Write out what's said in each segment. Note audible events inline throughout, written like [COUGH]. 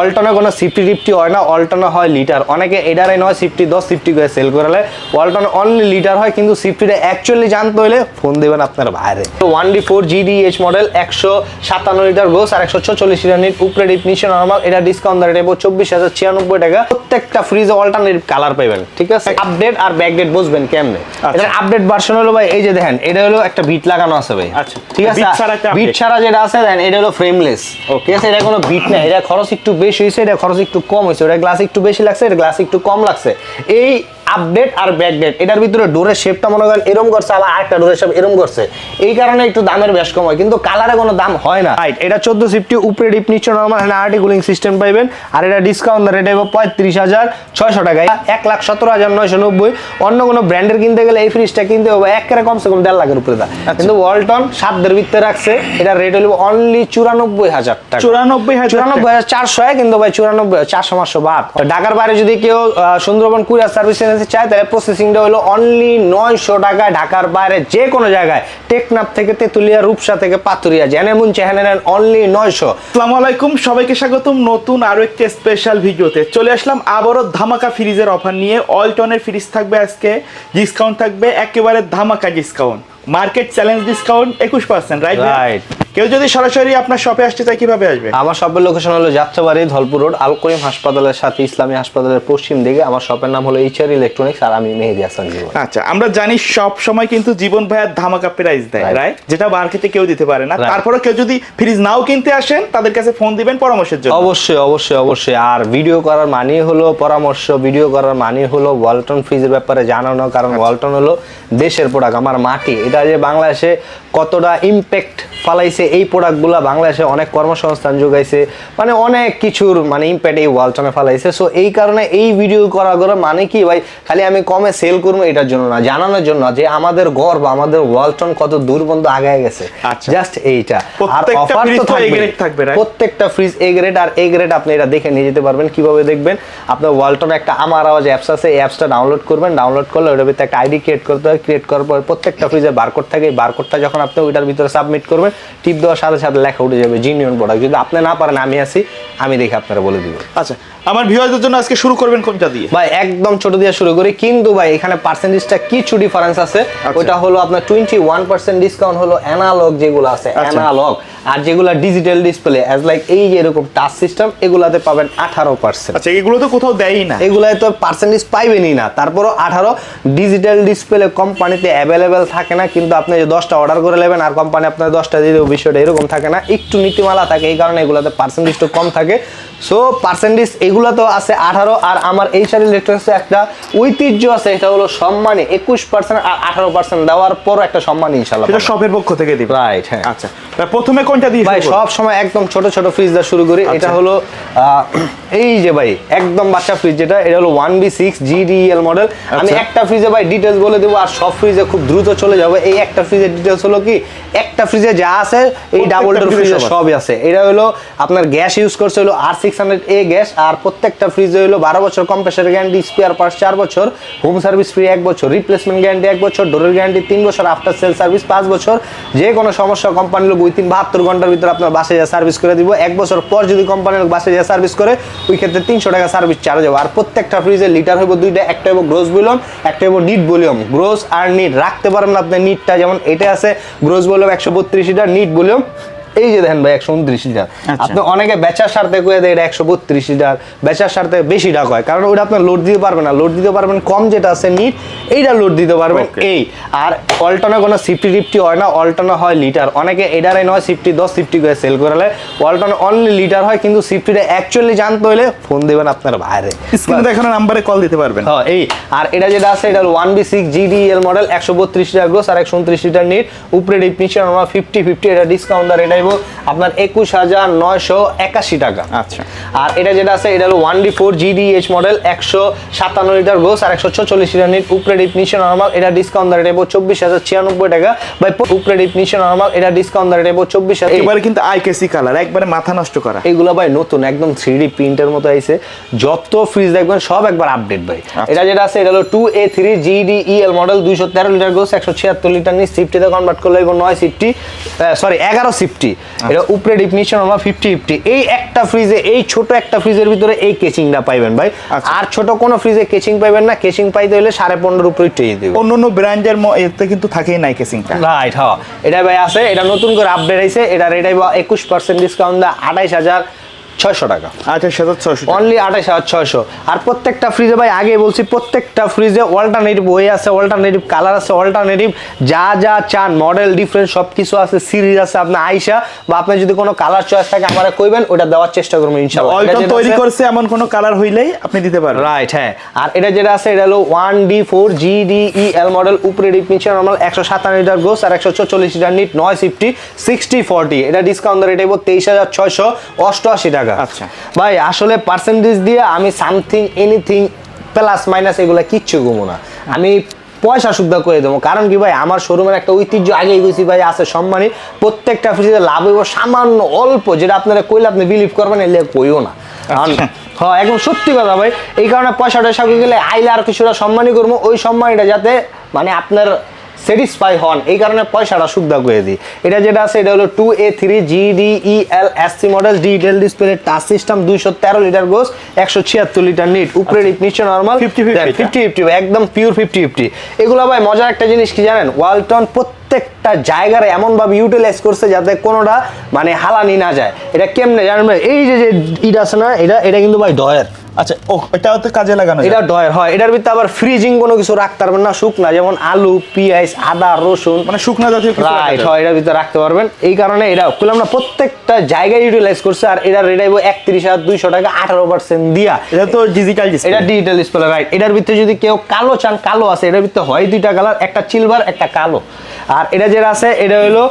অল্টনে কোনো সিফটি টিফটি হয় না অল্টনে হয় লিটার অনেকে এটারে নয় সিফটি দশ সিফটি করে সেল করালে। অল্টনে অনলি লিটার হয় কিন্তু সিফটিটা অ্যাকচুয়ালি জানতে হলে ফোন দেবেন আপনার বাইরে one D four G D H model একশো সাতান্ন লিটার গোস আর একশো ছচল্লিশ লিটার নিট উপরে ডিপ নিচে নর্মাল এটা ডিসকাউন্ট দেবো চব্বিশ হাজার ছিয়ানব্বই টাকা। প্রত্যেকটা ফ্রিজে অল্টারনেটিভ কালার পাবেন ঠিক আছে? আপডেট আর ব্যাকডেট বুঝবেন কেমনে। আপডেট ভার্সন হলো ভাই এই যে দেখেন এটা হলো একটা বিট লাগানো আছে ভাই। আচ্ছা। ঠিক আছে? Bit ছাড়া একটা বিট ছাড়া যেটা আছে দেন এটা হলো ফ্রেমলেস ঠিক আছে? এটা কোনো বিট নাই এটা খরচ একটু বেশি হয়েছে এটা খরচ একটু কম হয়েছে ওটা গ্লাস একটু বেশি লাগছে, এটা গ্লাস একটু কম লাগছে। এই আপডেট আর ব্যাকডেট এটার ভিতরে ডোরের শেপটা মনে করেন এরম করছে আবার আরেকটা ডোরের শেপ এরম করছে। এই কারণে একটু দামের বেশ কম হয় কিন্তু কালারে কোনো দাম হয় না। রাইট এটা চোদ্দ সিফটি উপরে ডিপ নিচে নর্মাল এখানে আরটি কুলিং সিস্টেম পাইবেন। আর এটা ডিসকাউন্ট রেট হবে পঁয়ত্রিশ হাজার ছয়শো টাকায় এক লাখ সতেরো হাজার নয়শো নব্বই। অন্য কোনো ব্র্যান্ডের কিনতে গেলে এই ফ্রিজটা কিনতে হবে একেবারে কমসে কম দেড় লাখের উপরে দাম। কিন্তু ওয়ালটন সাতদের ভিতরে রাখছে এটা রেট হলো অনলি চুরানব্বই হাজার টাকা। চুরানব্বই হাজার চুরানব্বই হাজার চারশো কিন্তু ভাই চুরানব্বই চারশো পাঁচশো বাদ। ঢাকার বাইরে যদি কেউ সুন্দরবন কুরিয়ার সার্ভিস নিতে চায়, তাহলে প্রসেসিংটা হলো অনলি নয়শো টাকা ঢাকার বাইরে যে কোনো জায়গায়। টেকনাপ থেকে তেঁতুলিয়া, রূপসা থেকে পাতুরিয়া জেনে মুন চেহানে নেন অনলি নয়শো। আসসালামু আলাইকুম, সবাইকে স্বাগতম নতুন আরও একটি স্পেশাল ভিডিওতে। চলে আসলাম আবারও ধামাকা ফ্রিজের অফার নিয়ে। অল্টনের ফ্রিজ থাকবে আজকে ডিসকাউন্ট থাকবে, একেবারে ধামাকা ডিসকাউন্ট মার্কেট চ্যালেঞ্জ ডিসকাউন্ট একুশ পার্সেন্ট রাইট Right. কেউ যদি সরাসরি আপনার শপে আসতে চায় কীভাবে আসবে? আমার শপের লোকেশন হলো যাত্রাবাড়ি ধলপুর রোড আল করিম হাসপাতালের সাথে ইসলামী হাসপাতালের পশ্চিম দিকে। আমার শপের নাম হলো এইচআর ইলেকট্রনিক্স আর আমি মেহেদি হাসান জীবন। আচ্ছা আমরা জানি সব সময় কিন্তু জীবন ভাইয়ার ধামাকা প্রাইস দেয় রাইট যেটা মার্কেটে কেউ দিতে পারে না। তারপরে কেউ যদি ফ্রিজ নাও কিনতে আসেন তাদের কাছে ফোন দিবেন পরামর্শের জন্য। অবশ্যই অবশ্যই অবশ্যই। আর ভিডিও করার মানে হলো পরামর্শ ভিডিও করার মানে হলো ওয়ালটন ফ্রিজের ব্যাপারে জানানো। কারণ ওয়ালটন হলো দেশের প্রোডাক্ট আমার মাটি। এটা যে বাংলাদেশে কতটা ইম্প্যাক্ট ফালাইছে এই প্রোডাক্টগুলো বাংলাদেশে অনেক কর্মসংস্থান যোগাইছে মানে অনেক কিছুর মানে ইম্প্যাক্ট এই ওয়ালটনে ফালাইছে। সো এই কারণে এই ভিডিও করা করে মানে কি ভাই? খালি আমি কমে সেল করব এটার জন্য না জানানোর জন্য যে আমাদের গর্ব আমাদের ওয়ালটন কত দূর পর্যন্ত আগায় গেছে। আচ্ছা। জাস্ট এইটা। আর প্রত্যেকটা অফার তো তো থাকবে থাকবে, right? প্রত্যেকটা ফ্রিজ এ গ্রেড আর এ গ্রেড আপনি এটা দেখে নিয়ে যেতে পারবেন। কীভাবে দেখবেন? আপনার ওয়ালটন একটা আমার আওয়াজ অ্যাপস আছে এই অ্যাপসটা ডাউনলোড করবেন ডাউনলোড করলে ওটার ভিতরে একটা আইডি ক্রিয়েট করতে হয়। ক্রিয়েট করার পর প্রত্যেকটা ফ্রিজে বারকোড থাকে এই বারকোডটা যখন আপনি ওইটার ভিতরে সাবমিট করবেন টিপ দেওয়ার সাথে সাথে লেখা উঠে যাবে জিনিয়ন প্রোডাক্ট যদি আপনি না পারেন আমি আছি আমি দেখে আপনারা বলে দিব। আচ্ছা আমার ভিউয়ারদের জন্য আজকে শুরু করবেন কোনটা দিয়ে? ভাই একদম ছোট দিয়ে শুরু করি কিন্তু ভাই এখানে পার্সেন্টেজটা কিছু ডিফারেন্স আছে। ওইটা হলো আপনার টোয়েন্টি ওয়ান পার্সেন্ট ডিসকাউন্ট হলো অ্যানালগ যেগুলো আছে আচ্ছা। অ্যানালগ আর যেগুলো ডিজিটাল ডিসপ্লে অ্যাজ লাইক এই যে এরকম টাচ সিস্টেম এগুলাতে পাবেন আঠারো পার্সেন্ট আচ্ছা এগুলো তো কোথাও দেয়ই না। এগুলায় তো পার্সেন্টেজ পাইবেনই না। তারপরও আঠারো ডিজিটাল ডিসপ্লে কোম্পানিতে অ্যাভেলেবেল থাকে না কিন্তু আপনি যে দশটা অর্ডার করে নেবেন আর কোম্পানি আপনার দশটা দিয়ে দেবে বিষয়টা এরকম থাকে না। একটু নীতিমালা থাকে এই কারণে এগুলোতে পার্সেন্টেজটা কম থাকে। সো পার্সেন্টেজ এগুলো তো আছে আঠারো আর আমার এই সারি ইলেকট্রনিক্সে একটা ঐতিহ্য আছে এটা হলো সম্মানী একুশ পার্সেন্ট আর আঠারো পার্সেন্ট দেওয়ার পর একটা সম্মান ইনশাল্লাহ সেটা শপের পক্ষ থেকে দিবে। রাইট হ্যাঁ। আচ্ছা প্রথমে কোনটা দিয়ে ভাই? সব সময় একদম ছোট ছোট ফ্রিজ দিয়ে শুরু করি এটা আচ্ছা। হলো এই যে ভাই একদম বাচ্চা ফ্রিজ যেটা এটা হলো one B six GDL model আমি আচ্ছা। একটা ফ্রিজে ভাই ডিটেলস বলে দেবো আর সব ফ্রিজে খুব দ্রুত চলে যাবে এই একটা ফ্রিজের ডিটেলস হলো কি একটা ফ্রিজে যা আছে এই ডাবল ডোর ফ্রিজে সবই আছে এটা হলো আপনার গ্যাস ইউজ করছে হলো R six hundred A gas আর প্রত্যেকটা ফ্রিজে হলো বারো বছর কম্প্রেসার গ্যারান্টি স্পেয়ার পার্টস চার বছর হোম সার্ভিস ফ্রি এক বছর রিপ্লেসমেন্ট গ্যারান্টি এক বছর ডোরের গ্যারান্টি তিন বছর আফটার সেল সার্ভিস পাঁচ বছর যে কোনো সমস্যা কোম্পানি লোক উইথিন বাহাত্তর ঘণ্টার ভিতরে আপনার বাসে যা সার্ভিস করে দিব। এক বছর পর যদি কোম্পানির বাসে যা সার্ভিস করে, ওই ক্ষেত্রে তিনশো টাকা সার্ভিস চার্জ হবে। আর প্রত্যেকটা ফ্রিজের লিটার হইব দুইটা, একটা হইব গ্রোস ভলিউম একটা হইব নিট ভলিউম গ্রোস আর নিট রাখতে পারেন আপনি নিটটা যেমন এটা আছে গ্রোস ভলিউম একশো বত্রিশ লিটার নিট ভলিউম এই যে দেখেন ভাই একশো উনত্রিশ লিটার। আচ্ছা। আপনি অনেকে বেচার স্বার্থে কয়ে দেয় এটা একশো বত্রিশ লিটার। বেচার স্বার্থে বেশি টাকা হয়। কারণ ওটা আপনি লোড দিতে পারবেন না। লোড দিতে পারবেন কম যেটা আছে নিট এইটা লোড দিতে পারবেন এই। আর অল্টনে কোনো সিফটি টিফটি হয় না অল্টনে হয় লিটার অনেকে এটারে নয় সিফটি দশ সিফটি করে সেল করালে। অল্টনে অনলি লিটার হয় কিন্তু সিফটিটা অ্যাকচুয়ালি জানতে হলে ফোন দেবেন আপনার বাইরে। স্ক্রিনে দেখানো নাম্বারে কল দিতে পারবেন। হ্যাঁ এই। আর এটা যেটা আছে এটা one B six GDL model একশো বত্রিশ লিটার গ্রোস আর একশো উনত্রিশ লিটার নিট উপরে ডিপ নিচে আমরা ফিফটি ফিফটি এটা ডিসকাউন্ট আর এটা হইবো আপনার একুশ হাজার নয়শো একাশি টাকা। আচ্ছা। আর এটা যেটা আছে এটা হলো one D four GDH model একশো সাতান্ন লিটার গ্রোস আর একশো ছচল্লিশ লিটার উপরে ডিপ নিচে নর্মাল এটা ডিসকাউন্ট আর এটা চব্বিশ হাজার ছিয়ানব্বই টাকা। বা উপরে ডিপ নিচে নর্মাল এটা ডিসকাউন্ট আর এটা চব্বিশ হাজার। এবারে কিন্তু আইকেসি কালার একবারে মাথা নষ্ট করা। এগুলো ভাই নতুন একদম থ্রি ডি প্রিন্টের মতো আইছে। যত ফ্রিজ দেখবেন সব একবার আপডেট ভাই। এটা যেটা আছে এটা হলো two A three GD EL model দুইশো তেরো লিটার গোস একশো ছিয়াত্তর লিটার নিয়ে সিফটিতে কনভার্ট করলে এবং নয় সিফটি সরি এগারো সিফটি এটা উপরে ডিফিনিশন আমরা ফিফটি ফিফটি এই একটা ফ্রিজে এই ছোট একটা ফ্রিজের ভিতরে এই কেচিংটা পাইবেন ভাই। আচ্ছা। আর ছোট কোনো ফ্রিজে কেচিং পাইবেন না। কেচিং পাইতে হলে সাড়ে পনেরোর উপরে টেয়ে দেবে অন্য অন্য ব্র্যান্ডের এতে কিন্তু থাকেই নাই কেসিংটা রাইট হ্যাঁ এটা ভাই আছে এটা নতুন করে আপডেট হয়েছে এটা এটাই একুশ পার্সেন্ট ডিসকাউন্ট দেয় আঠাইশ হাজার। ছয়শো টাকা। আঠাশ হাজার ছশো অনলি আঠাশ হাজার ছয়শো। আর প্রত্যেকটা ফ্রিজে ভাই আগে বলছি প্রত্যেকটা ফ্রিজে অল্টারনেটিভ ওয়ে আছে অল্টারনেটিভ কালার আছে অল্টারনেটিভ যা যা চান মডেল ডিফারেন্ট সব কিছু আছে সিরিজ আছে আপনার আইসা বা আপনার যদি কোনো কালার চয়েস থাকে আমরা কইবেন ওটা দেওয়ার চেষ্টা করব ইনশাআল্লাহ। এটা তৈরি করছে এমন কোনো কালার হইলেই আপনি দিতে পারবেন। রাইট হ্যাঁ। আর এটা যেটা আছে এটা হলো one D four G D E L model উপরে ডিপ নিচে নর্মাল একশো সাতান্ন লিটার গোস আর একশো চল্লিশ লিটার নিট নয় ফিফটি সিক্সটি ফর্টি এটা ডিসকাউন্ট রেট এবো তেইশ হাজার ছয়শো অষ্টআশি টাকা। আচ্ছা। ভাই আসলে পার্সেন্টেজ দিয়ে আমি সামথিং এনিথিং প্লাস মাইনাস এগুলা কিচ্ছু ঘুমো না। আমি পয়সা সুবিধা করে দেবো। কারণ কি ভাই আমার শোরুমের একটা ঐতিহ্য আগেই গেছি ভাই আছে সম্মানী। প্রত্যেকটা ফ্রিজে লাভ হইব সামান্য অল্প যেটা আপনারা কইলে আপনি বিলিভ করবেন এলে কইও না। আচ্ছা। হ্যাঁ একদম সত্যি কথা ভাই। এই কারণে পয়সা টয়সা গেলে আইলে আর কিছুটা সম্মানই করব। ওই সম্মানটা যাতে মানে আপনার স্যাটিসফাই হন এই কারণে পয়সাটা সুবিধা করে দিই। এটা যেটা আছে এটা হলো two A three G D E L S C model detail display touch system দুইশো তেরো লিটার গোস একশো ছিয়াত্তর লিটার নিট উপরে নিচে নর্মাল 50-50 ফিফটি ফিফটি একদম পিওর ফিফটি ফিফটি এগুলো ভাই মজার একটা জিনিস কি জানেন? ওয়ালটন প্রত্যেকটা জায়গায় এমনভাবে ইউটিলাইজ করছে যাতে কোনোটা মানে হালানি না যায়। এটা কেমনে জানেন ভাই? এই যে যে ইট আছে না এটা এটা কিন্তু ভাই ডয়ের আচ্ছা ও এটাও তো কাজে লাগানো এটা ডয়ের হয়। এটার ভিতরে আবার ফ্রিজিং কোনো কিছু রাখতে পারবেন না শুকনা যেমন আলু পেঁয়াজ আদা রসুন। মানে শুকনা জাতীয় কিছু রাইট হয় এটার ভিতরে রাখতে পারবেন। এই কারণে এটা করলাম না প্রত্যেকটা জায়গায় ইউটিলাইজ করছে আর এটার রেট আইব একত্রিশ হাজার দুইশো টাকা আঠারো পার্সেন্ট দিয়া। এটা তো ডিজিটাল এটা ডিজিটাল ডিসপ্লে রাইট এটার ভিতরে যদি কেউ কালো চান কালো আছে এটার ভিতরে হয় দুইটা কালার একটা সিলভার একটা কালো। আর এটা যেটা আছে এটা হলো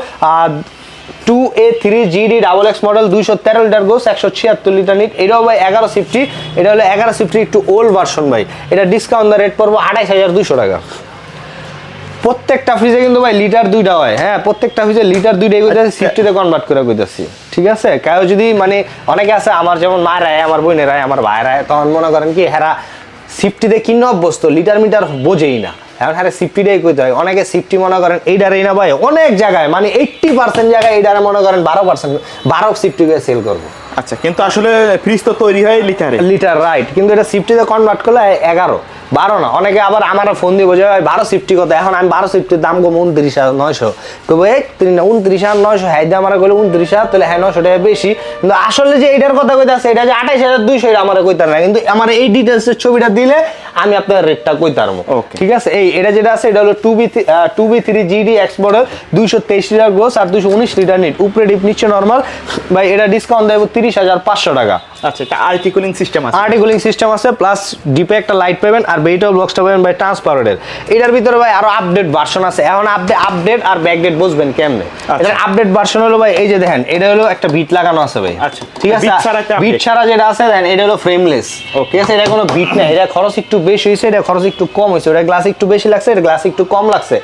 two A three GD double X model দুইশো তেরো লিটার গোস একশো ছিয়াত্তর লিটার নিট। এটাও ভাই এগারো সিফটি এটা হলো এগারো সিফটি একটু ওল্ড ভার্সন ভাই। এটা ডিসকাউন্ট রেট পড়ব আঠাইশ হাজার দুইশো টাকা। প্রত্যেকটা ফ্রিজে কিন্তু ভাই লিটার দুইটা হয়। হ্যাঁ প্রত্যেকটা ফ্রিজে লিটার দুইটা কইতাছি সিফটিতে কনভার্ট করে কইতাছি ঠিক আছে? কেউ যদি মানে অনেকে আছে আমার যেমন মায়ের আয় আমার বোনের আয় আমার ভাইয়ের আয় তখন মনে করেন কি হেরা সিফটিতে কিনে অভ্যস্ত লিটার মিটার বোঝেই না। এখন হ্যাঁ সিফটিটাই করতে হয়। অনেকে সিফটি মনে করেন, এই ডারেই না ভাই। অনেক জায়গায় মানে এইট্টি পার্সেন্ট জায়গায় এই এইটারে মনে করেন বারো পার্সেন্ট বারো সিফটি করে সেল করব। আচ্ছা কিন্তু আসলে ফ্রিজ তো তৈরি হয় লিটারে লিটার রাইট কিন্তু এটা সিফটিতে কনভার্ট করলে এগারো বারো না। অনেকে আবার আমার ফোন দিয়ে বোঝে ভাই বারো সিফটি কত? এখন আমি বারো সিফটির দাম কম উনত্রিশ হাজার নয়শো। কবে এই না উনত্রিশ হাজার নয়শো হ্যাঁ দিয়ে আমার কইলে উনত্রিশ হাজার তাহলে হ্যাঁ নয়শো টাকা বেশি। কিন্তু আসলে যে এটার কথা কইতে আছে এটা যে আঠাইশ হাজার দুইশো এটা আমার কইতার না কিন্তু আমার এই ডিটেলসের ছবিটা দিলে আমি আপনার রেটটা কইতার. ঠিক আছে? এই এটা যেটা আছে এটা হলো two B two B three GD X model দুইশো তেইশ লিটার গ্রোস আর দুইশো উনিশ লিটার নিট উপরে ডিপ নিচে নর্মাল ভাই এটা ডিসকাউন্ট দেবো তিরিশ হাজার পাঁচশো টাকা। আচ্ছা এটা আরটি কুলিং সিস্টেম আছে। সিস্টেম আছে প্লাস ডিপে একটা লাইট পাবেন আর বেটার বক্সটা পাবেন ভাই ট্রান্সপারেন্টের এটার ভিতরে ভাই আরও আপডেট ভার্সন আছে। এখন আপডেট আপডেট আর ব্যাকডেট বুঝবেন কেমনে। এটার আপডেট ভার্সন হলো ভাই এই যে দেখেন এটা হলো একটা বিট লাগানো আছে ভাই। আচ্ছা। ঠিক আছে? বিট ছাড়া যেটা আছে দেখেন এটা হলো ফ্রেমলেস ঠিক আছে? এটা কোনো বিট না এটা খরচ একটু বেশি হয়েছে এটা খরচ একটু কম হয়েছে। এটা গ্লাস একটু বেশি লাগছে এটা গ্লাস একটু কম লাগছে।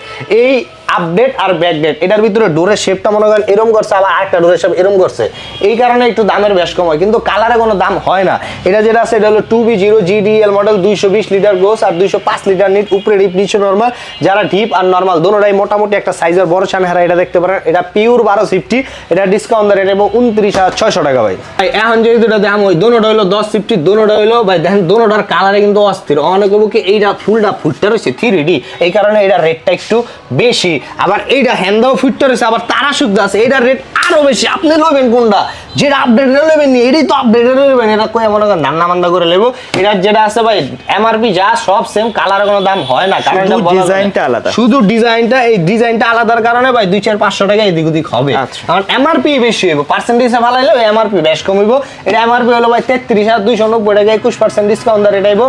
এই আপডেট আর ব্যাকডেট এটার ভিতরে ডোরের শেপটা মনে করেন এরম করছে আবার আরেকটা ডোরের শেপ এরম করছে। এই কারণে একটু দামের বেশ কম হয়। কিন্তু কালারে কোনো দাম হয় না। এটা যেটা আছে এটা হলো two B zero GDL model দুইশো বিশ লিটার গোস আর দুইশো পাঁচ লিটার নিট উপরে ডিপ নিচে নর্মাল যারা ডিপ আর নর্মাল দোনোটাই মোটামুটি একটা সাইজের বড় চানহারা এটা দেখতে পারেন। এটা পিওর বারো ফিফটি এটা ডিসকাউন্ট রেট এবং উনত্রিশ হাজার ছয়শো টাকা ভাই। ভাই, এখন যেহেতু এটা দাম ওই দোনোটা হলো দশ ফিফটি দোনোটা হলো ভাই দেখেন দোনোটার কালারে কিন্তু অস্থির। অনেক কি এইটা ফুলটা ফুটতে রয়েছে থ্রি ডি এই কারণে এটা রেটটা একটু বেশি। আবার এইটা হ্যান্দাও ফুটতে রয়েছে আবার তারা শুদ্ধ আছে এটার রেট আরও বেশি। আপনি নেবেন কোনটা? যেটা আপডেট নেবেন নি এটাই তো আপডেট নেবেন এটা কই মনে করেন নান্না মান্না করে নেব এটার যেটা আছে ভাই এমআরপি যা সব সেম কালার কোনো দাম হয় না কারণ ডিজাইনটা আলাদা। শুধু ডিজাইনটা এই ডিজাইনটা আলাদার কারণে ভাই দুই চার পাঁচশো টাকা এদিক ওদিক হবে। আচ্ছা। কারণ এমআরপি বেশি হইব পার্সেন্টেজে ভালো হলে এমআরপি বেশ কমিব এটা এমআরপি হলো ভাই তেত্রিশ হাজার দুইশো নব্বই টাকা একুশ পার্সেন্ট ডিসকাউন্ট এটা হইব।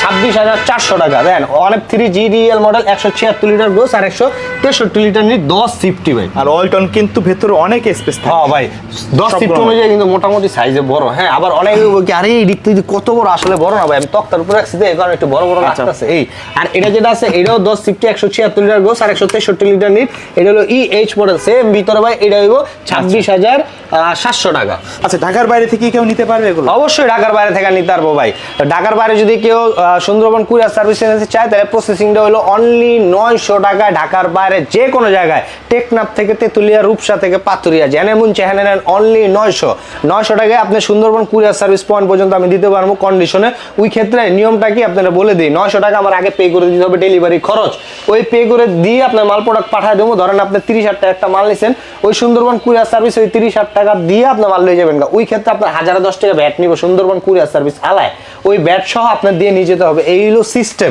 ছাব্বিশ হাজার চারশো টাকা দেন অনেক থ্রি জিডিএল মডেল একশো ছিয়াত্তর লিটার গোস আর একশো তেষট্টি লিটার নিয়ে দশ ফিফটি ভাই। আর অল্টন কিন্তু ভেতরে অনেক স্পেস থাকে। হ্যাঁ ভাই দশ সিফট অনুযায়ী কিন্তু মোটামুটি সাইজে বড়। হ্যাঁ আবার অনেকে বলবে কি আরে এই দিক থেকে কত বড়? আসলে বড় না ভাই আমি তক্তার উপরে রাখছি তো এই কারণে একটু বড় বড় আচ্ছা। লাগতেছে। এই আর এটা যেটা আছে এটাও দশ সিফটি একশো ছিয়াত্তর লিটার গোস আর একশো তেষট্টি লিটার নিট। এটা হলো ই এইচ মডেল সেম ভিতরে ভাই এটা হইব ছাব্বিশ হাজার সাতশো টাকা। আচ্ছা ঢাকার বাইরে থেকে কেউ নিতে পারবে এগুলো? অবশ্যই ঢাকার বাইরে থেকে নিতে পারব ভাই। ঢাকার বাইরে যদি কেউ সুন্দরবন কুরিয়ার সার্ভিস নিতে চায় তাহলে প্রসেসিংটা হলো অনলি নয়শো টাকায় ঢাকার বাইরে যে কোনো জায়গায়। টেকনাফ থেকে তেতুলিয়া রূপসা থেকে পাতুরিয়া জেনে মুন চেহানে নেন অনলি নয়শো। নয়শো টাকায় আপনি সুন্দরবন কুরিয়ার সার্ভিস পয়েন্ট পর্যন্ত আমি দিতে পারব কন্ডিশনে ওই ক্ষেত্রে নিয়মটা কি আপনারা বলে দিই, নয়শো টাকা আমার আগে পে করে দিতে হবে ডেলিভারি খরচ। ওই পে করে দিয়ে আপনার মাল প্রোডাক্ট পাঠিয়ে দেবো। ধরেন আপনি তিরিশ হাজার টাকা একটা মাল নিছেন, ওই সুন্দরবন কুরিয়ার সার্ভিস ওই তিরিশ হাজার টাকা দিয়ে আপনার মাল লয়ে যাবেন ওই ক্ষেত্রে আপনার হাজার দশ টাকা ব্যাট নিব, সুন্দরবন কুরিয়ার সার্ভিস আলায় ওই ব্যাট সহ আপনার দিয়ে নিয়ে যেতে হবে। এই হলো সিস্টেম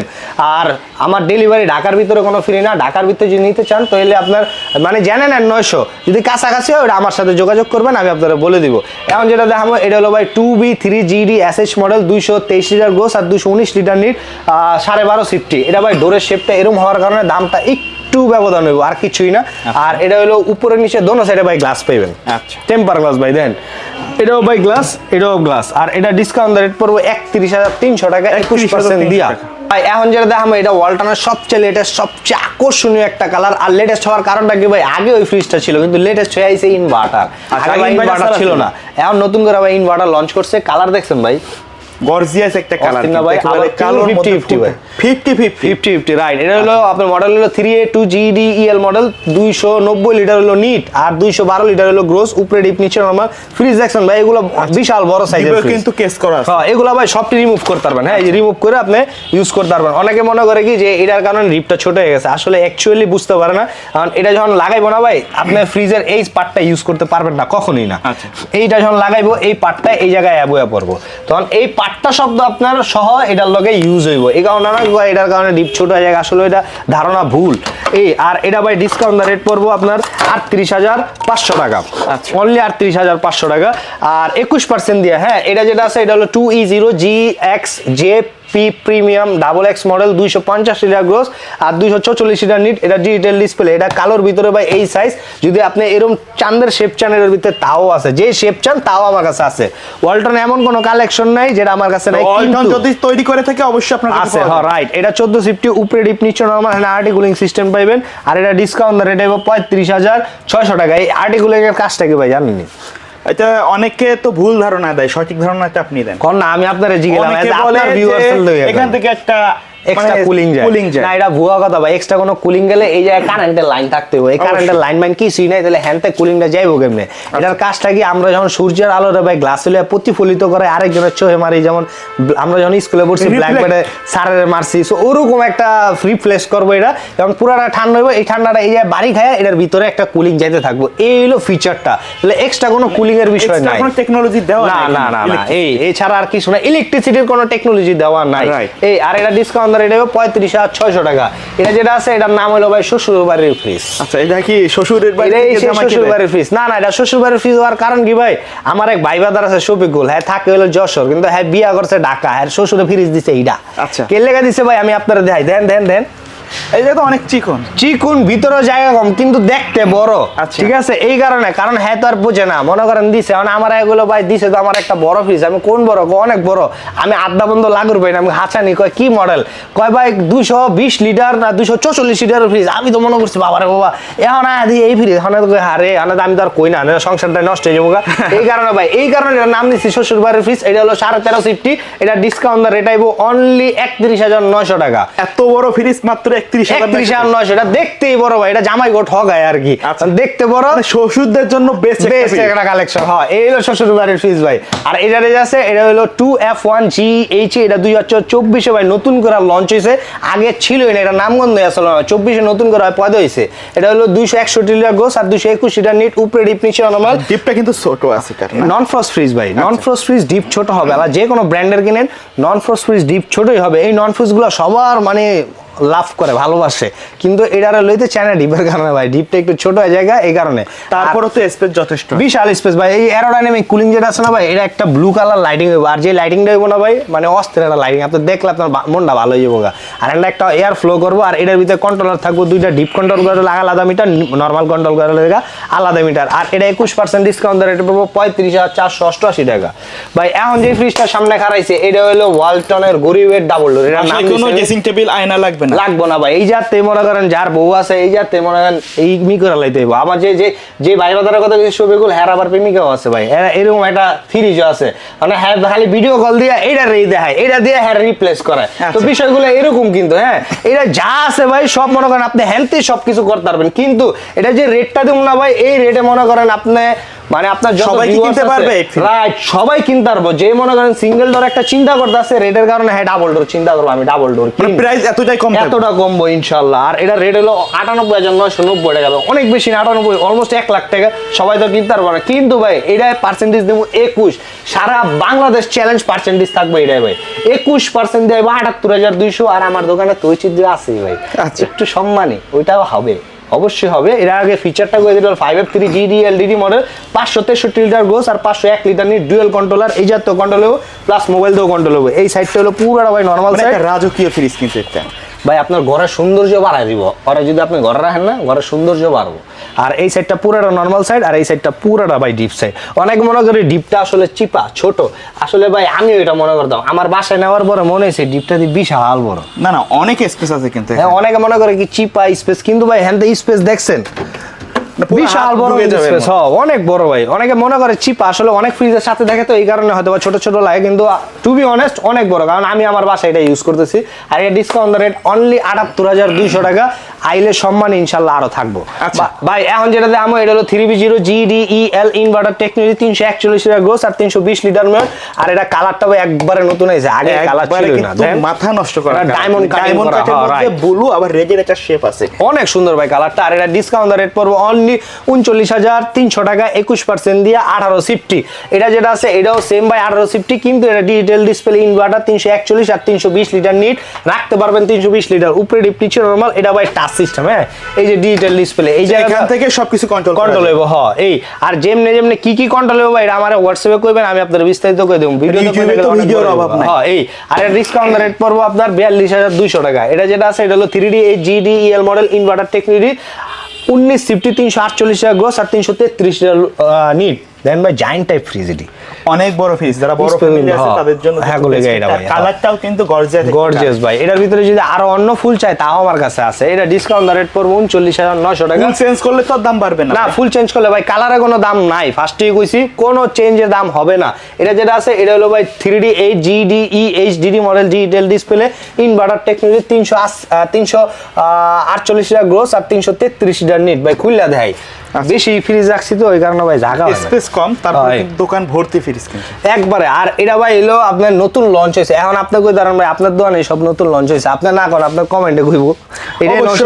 আর আমার ডেলিভারি ঢাকার ভিতরে কোনো ফ্রি না। ঢাকার ভিতরে যদি নিতে চান, তাহলে আপনার মানে জানেন আর নয়শো। যদি কাছাকাছি হয়, ওটা আমার সাথে যোগাযোগ করবেন, আমি আপনারা বলে দিব। এখন যেটা দেখাবো এটা হলো ভাই two B three GD S H model দুইশো তেইশ লিটার গোস আর দুশো উনিশ লিটার নিট সাড়ে বারো সিফটি এটা ভাই ডোরের শেপটা এরকম হওয়ার কারণে দামটা একটু ব্যবধান হইব আর কিছুই না। আর এটা হলো উপরে নিচে দোনো সাইডে ভাই গ্লাস পাইবেন। আচ্ছা। টেম্পার গ্লাস ভাই দেন এটাও ভাই গ্লাস এটাও গ্লাস আর এটা ডিসকাউন্ট রেট পড়ব একত্রিশ হাজার তিনশো টাকা একুশ পার্সেন্ট 31,300 দিয়া। ভাই এখন যেটা দেখাবো এটা ওয়ালটনের সবচেয়ে লেটেস্ট সবচেয়ে আকর্ষণীয় একটা কালার আর লেটেস্ট হওয়ার কারণটা কি ভাই আগে ওই ফ্রিজটা ছিল কিন্তু লেটেস্ট হয়ে আইছে ইনভার্টার আচ্ছা, আগে ইনভার্টার ছিল ছিল। না। এখন নতুন করে ভাই ইনভার্টার লঞ্চ করছে। কালার দেখছেন ভাই? গর্জিয়াস একটা কালার না ভাই, আবার কালোর 50 মধ্যে 50 ভাই। Fifty fifty fifty fifty right এটা হলো আপনার মডেল হলো মডেল দুইশো নব্বই লিটার হলো নিট আর দুইশো বারো লিটার হলো গ্রোস উপরে ডিপ নিচে নর্মাল ফ্রিজ ভাই এগুলো বিশাল বড় সাইজের কিন্তু কেস করা আছে। হ্যাঁ এগুলো ভাই সবটি রিমুভ করতে পারবেন। হ্যাঁ রিমুভ করে আপনি ইউজ করতে পারবেন। অনেকে মনে করে কি যে এটার কারণে রিপটা ছোট হয়ে গেছে। আসলে অ্যাকচুয়ালি বুঝতে পারে না। কারণ এটা যখন লাগাইবো না ভাই আপনি ফ্রিজের এই পার্টটা ইউজ করতে পারবেন না কখনোই না। আচ্ছা। এইটা যখন লাগাইবো এই পার্টটা এই জায়গায় অ্যাবয়া পড়ব। তখন এই পার্টটা শব্দ আপনার সহ এটার লগে ইউজ হইব। এই কারণে না এটার কারণে ডিপ ছোট হয়ে যায়। আসলে এটা ধারণা ভুল। এই আর এটা বাই ডিসকাউন্ট রেট পড়ব আপনার আটত্রিশ হাজার পাঁচশো টাকা। আচ্ছা। অনলি আটত্রিশ হাজার পাঁচশো টাকা। আর একুশ পার্সেন্ট দিয়ে হ্যাঁ এটা যেটা আছে এটা হলো two E zero G X J P premium double X model দুইশো পঞ্চাশ লিটার গ্রোস আর দুইশো চল্লিশ লিটার নিট এটা ডিজিটাল ডিসপ্লে এটা কালোর ভিতরে ভাই এই সাইজ যদি আপনি এরকম চান্দের শেপ চান এর ভিতরে তাও আছে। যে শেপ চান তাও আমার কাছে আছে। ওয়ালটন এমন কোনো কালেকশন নাই যেটা আমার কাছে নাই কিন্তু- যদি তৈরি করে থাকে অবশ্যই আপনার কাছে আছে হ্যাঁ রাইট এটা চোদ্দ সিফটি উপরে ডিপ নিচে নর্মাল এখানে আর্টিকুলিং সিস্টেম পাইবেন। আর এটা ডিসকাউন্ট রেট হবে পঁয়ত্রিশ হাজার ছয়শো টাকা। এই আর্টিকুলিং এর কাজটা কি ভাই জানেননি? এটা অনেকে তো ভুল ধারণা দেয় সঠিক ধারণাটা আপনি দেন। না আমি আপনারা জিজ্ঞেস এখান থেকে একটা এক্সট্রা কুলিং যায় কুলিং যায় না এটা ভুয়া কথা ভাই। এক্সট্রা কোনো কুলিং গেলে এই জায়গায় কারেন্টের লাইন থাকতে হবে। এই কারেন্টের লাইন কিছুই নাই তাহলে হ্যান্ডতে কুলিংটা যাইবো কেমনে? এটার কাজটা কি আমরা যখন সূর্যের ভাই গ্লাস প্রতিফলিত করে আরেকজনের চোখে মারি যেমন আমরা যখন স্কুলে পড়ছি মারছি সো ওরকম একটা করব এটা। এবং পুরাটা ঠান্ডা হইব এই ঠান্ডাটা এই জায়গায় বাড়ি খায় এটার ভিতরে একটা কুলিং যাইতে থাকব। এই হলো ফিচারটা তাহলে এক্সট্রা কোনো কুলিং এর বিষয় নাই। কোনো টেকনোলজি দেওয়া না না না এই এছাড়া আর কিছু না ইলেকট্রিসিটির কোনো টেকনোলজি দেওয়া নাই। এই আর এটা ডিসকাউন্ট এটা হবে পঁয়ত্রিশ হাজার ছয়শো টাকা। এটা যেটা আছে এটার নাম হলো ভাই শ্বশুর বাড়ির ফ্রিজ আচ্ছা এটা কি শ্বশুরের বাড়ি শ্বশুর বাড়ির ফ্রিজ না না এটা শ্বশুর বাড়ির ফ্রিজ হওয়ার কারণ কি ভাই? আমার এক ভাই বাদার আছে শফিকুল। হ্যাঁ থাকে হলো যশোর কিন্তু হ্যাঁ বিয়া করছে ঢাকা। হ্যাঁ শ্বশুরে ফ্রিজ দিছে এইটা আচ্ছা। কে লেগে দিছে ভাই? আমি আপনারা দেখাই। দেন দেন দেন। এটা তো অনেক চিকন। চিকুন ভিতরে জায়গা কম কিন্তু দেখতে বড়। আচ্ছা। ঠিক আছে? এই কারণে কারণ হ্যাঁ তো আর বোঝে না। মনে করেন দিছে মানে আমার এগুলো ভাই দিছে তো আমার একটা বড় ফ্রিজ আমি কোন বড়? অনেক বড়। আমি আড্ডা বন্ধ লাগুর না। আমি হাঁচানি কয় কি মডেল কয় ভাই দুশো বিশ লিটার না দুশো চল্লিশ লিটারের ফ্রিজ আমি তো মনে করছি বাবারে বাবা এখন আদি এই ফ্রিজ এখন তো হারে এখন আমি তো আর কই না। সংসারটা নষ্ট হয়ে যাব [LAUGHS] এই কারণে ভাই এই কারণে এটার নাম দিচ্ছি শ্বশুর বাড়ির ফ্রিজ এটা হলো সাড়ে তেরো সিফটি এটা ডিসকাউন্ট রেট আইবো অনলি একত্রিশ হাজার নয়শো টাকা। এত বড় ফ্রিজ মাত্র একত্রিশ একত্রিশ হাজার নয়শো এটা দেখতেই বড় ভাই এটা জামাই আর কি। আচ্ছা। দেখতে বড় মানে শ্বশুরদের জন্য বেস্ট বেস্ট একটা কালেকশন হয় এই হলো শ্বশুর বাড়ির ফ্রিজ ভাই। আর এটা আছে এটা হলো two F one G H এটা দুই হাজার চব্বিশে ভাই নতুন করে লঞ্চ হয়েছে। আগে ছিলই না এটা নামগন্ধ আসলে চব্বিশে নতুন করে পয়দা হয়েছে। এটা হলো দুইশো একষট্টি লিটার গোস আর দুইশো একুশ লিটার নিট উপরে ডিপ নিচে নর্মাল ডিপটা কিন্তু ছোট আছে নন ফ্রস্ট ফ্রিজ ভাই। নন ফ্রস্ট ফ্রিজ ডিপ ছোট হবে। আবার যে কোনো ব্র্যান্ডের কিনেন নন ফ্রস্ট ফ্রিজ ডিপ ছোটই হবে। এই নন ফ্রিজগুলো সবার মানে লাভ করে ভালোবাসে। কিন্তু এটারে লইতে চায় না ডিপের কারণে ভাই ডিপটা একটু ছোট হয়ে জায়গা এই কারণে। তারপরও তো স্পেস যথেষ্ট। বিশাল স্পেস ভাই এই অ্যারোডাইনামিক কুলিং যেটা আছে না ভাই এটা একটা ব্লু কালার লাইটিং হইব। আর যে লাইটিংটা হইব না ভাই মানে অস্থির একটা লাইটিং আপনি দেখলে আপনার মনটা ভালো হয়ে যাব আর এটা একটা এয়ার ফ্লো করব আর এটার ভিতরে কন্ট্রোলার থাকব দুইটা ডিপ কন্ট্রোল করে লাগা আলাদা মিটার নর্মাল কন্ট্রোল করে লাগা আলাদা মিটার আর এটা একুশ পার্সেন্ট ডিসকাউন্ট রেট পড়ব পঁয়ত্রিশ হাজার চারশো অষ্টআশি টাকা। ভাই এখন যে ফ্রিজটা সামনে খারাইছে এটা হলো ওয়ালটনের গরিবের ডাবল ডোর এটা কোনো ড্রেসিং টেবিল আয়না লাগবে না। লাগবো না ভাই। এই যাতে মনে করেন যার বউ আছে এই যাতে মনে করেন এই মি করে লাইতে হইব। আমার যে যে যে ভাই বাদারের কথা কিছু ছবিগুলো হ্যার আবার প্রেমিকাও আছে ভাই। এরকম একটা ফ্রিজও আছে। মানে হ্যাঁ খালি ভিডিও কল দিয়ে এইটা রেই দেখায় এটা দিয়ে হ্যাঁ রিপ্লেস করে তো আচ্ছা। বিষয়গুলো এরকম কিন্তু হ্যাঁ। এটা যা আছে ভাই সব মনে করেন আপনি হেলথি সব কিছু করতে পারবেন। কিন্তু এটা যে রেটটা দেবো না ভাই এই রেটে মনে করেন আপনি মানে আপনার যত সবাই কিনতে পারবে রাইট সবাই কিনতে পারব। যে মনে করেন সিঙ্গেল ডোর একটা চিন্তা করতে আছে রেটের কারণে হ্যাঁ ডাবল ডোর চিন্তা করব আমি ডাবল ডোর প্রাইস এতটাই কম এতটা কমবো ইনশাল্লাহ আর এটা রেট হলো আটানব্বই হাজার নয়শো নব্বই টাকা। অনেক বেশি না আটানব্বই অলমোস্ট এক লাখ টাকা। সবাই তো কিনতে পারব না। কিন্তু ভাই এটা পার্সেন্টেজ দেবো একুশ। সারা বাংলাদেশ চ্যালেঞ্জ পার্সেন্টেজ থাকবে এটাই ভাই। একুশ পার্সেন্ট দেয় আটাত্তর হাজার দুইশো। আর আমার দোকানে তৈ চিত্র আছেই ভাই। আচ্ছা। একটু সম্মানী ওইটাও হবে। অবশ্যই হবে। এর আগে ফিচারটা করে দিল five F three GD LDD model পাঁচশো তেষট্টি লিটার গোস আর পাঁচশো এক লিটার নিয়ে ডুয়েল কন্ট্রোলার এই জাতীয় কন্ট্রোল হবে প্লাস মোবাইল দিয়েও কন্ট্রোল হবে। এই সাইডটা হলো পুরোটা ভাই নর্মাল সাইড একটা রাজকীয় ফ্রিজ কিন্তু এটা ভাই আপনার ঘরের সৌন্দর্য বাড়ায় দিব। ওরা যদি আপনি ঘরে রাখেন না ঘরের সৌন্দর্য বাড়বো। আর এই সাইডটা পুরোটা নর্মাল সাইড আর এই সাইডটা পুরোটা ভাই ডিপ সাইড অনেক মনে করি ডিপটা আসলে চিপা ছোট। আসলে ভাই আমি ওইটা মনে করতাম। আমার বাসায় নেওয়ার পরে মনে হয়েছে ডিপটা দিয়ে বিশাল বড়। না না অনেক স্পেস আছে কিন্তু হ্যাঁ অনেকে মনে করে কি চিপা স্পেস কিন্তু ভাই হ্যান্ড স্পেস দেখছেন? বিশাল বড় স্পেস অনেক বড় ভাই। অনেকে মনে করে চিপা আসলে অনেক ফ্রিজের সাথে দেখে তো এই কারণে হয়তো ছোট ছোট লাগে কিন্তু টু বি অনেস্ট অনেক বড়। কারণ আমি আমার বাসায় এটা ইউজ করতেছি। আর এটা ডিসকাউন্ট রেট অনলি আটাত্তর হাজার দুইশো টাকা। আইলে সম্মান ইনশাল্লাহ আরও থাকব। আচ্ছা। ভাই এখন যেটা দাম এটা হলো three B zero G D E L inverter technology তিনশো একচল্লিশ লিটার গোস আর তিনশো বিশ লিটার মেল আর এটা কালারটা একবারে নতুন হয়েছে। আগে কালার ছিল না। মাথা নষ্ট করা ডায়মন্ড মধ্যে ব্লু আবার রেডের একটা শেপ আছে। অনেক সুন্দর ভাই কালারটা আর এটা ডিসকাউন্ট রেট পড়ব অনলি উনচল্লিশ হাজার তিনশো টাকা একুশ পার্সেন্ট দিয়ে আঠারো সিফটি। এটা যেটা আছে এটাও সেম বাই আঠারো সিফটি কিন্তু এটা ডিজিটাল ডিসপ্লে ইনভার্টার তিনশো একচল্লিশ আর তিনশো বিশ লিটার নিট রাখতে পারবেন তিনশো বিশ লিটার উপরে ডিপ নিচে নর্মাল এটা ভাই টাচ সিস্টেম হ্যাঁ? এই যে ডিজিটাল ডিসপ্লে এই এখান জায়গা থেকে সবকিছু কন্ট্রোল কন্ট্রোল হইব হ এই। আর যেমনে যেমনে কি কি কন্ট্রোল হইব এটা আমার হোয়াটসঅ্যাপে কইবেন আমি আপনাদের বিস্তারিত কই দেব। ভিডিও ভিডিওর অভাব নাই। হ্যাঁ এই। আর ডিসকাউন্ট রেট পড়ব আপনার বিয়াল্লিশ হাজার দুইশো টাকা। এটা যেটা আছে এটা হলো three D eight G D EL model inverter technology উনিশ ফিফটি তিনশো আটচল্লিশ টাকা গ্রোস আর তিনশো তেত্রিশ নিট দেন ভাই জাইন্ট টাইপ ফ্রিজ এটি। অনেক বড় ফ্রিজ যারা বড় ফ্যামিলি আছে হ্যাঁ, তাদের জন্য হ্যাঁ, গুলো এটা ভাই, হ্যাঁ। কালারটাও কিন্তু গর্জিয়াস গর্জিয়াস ভাই। এটার ভিতরে যদি আরও অন্য ফুল চাই তাও আমার কাছে আছে। এটা ডিসকাউন্ট রেট পড়ব উনচল্লিশ হাজার নশো টাকা। ফুল চেঞ্জ করলে তো দাম বাড়বে না না ফুল চেঞ্জ করলে ভাই কালারে কোনো দাম নাই। ফার্স্টেই কইছি কোনো চেঞ্জের দাম হবে না। এটা যেটা আছে এটা হলো ভাই three D eight G D E H DD model digital display inverter technology তিনশো তিনশো আটচল্লিশ টাকা গ্রোস আর তিনশো তেত্রিশ টাকা নিট ভাই খুললা দেয় বেশি ফ্রিজ রাখছি তো ওই কারণে ভাই না। স্পেস কম তারপর দোকান ভর্তি ফ্রিজ কিন্তু। একবারে আর এটা ভাই এলো আপনার নতুন লঞ্চ হয়েছে। এখন আপনার কই দাঁড়ান ভাই আপনার দোকানে সব নতুন লঞ্চ হয়েছে। আপনার না করেন আপনার কমেন্টে কইব।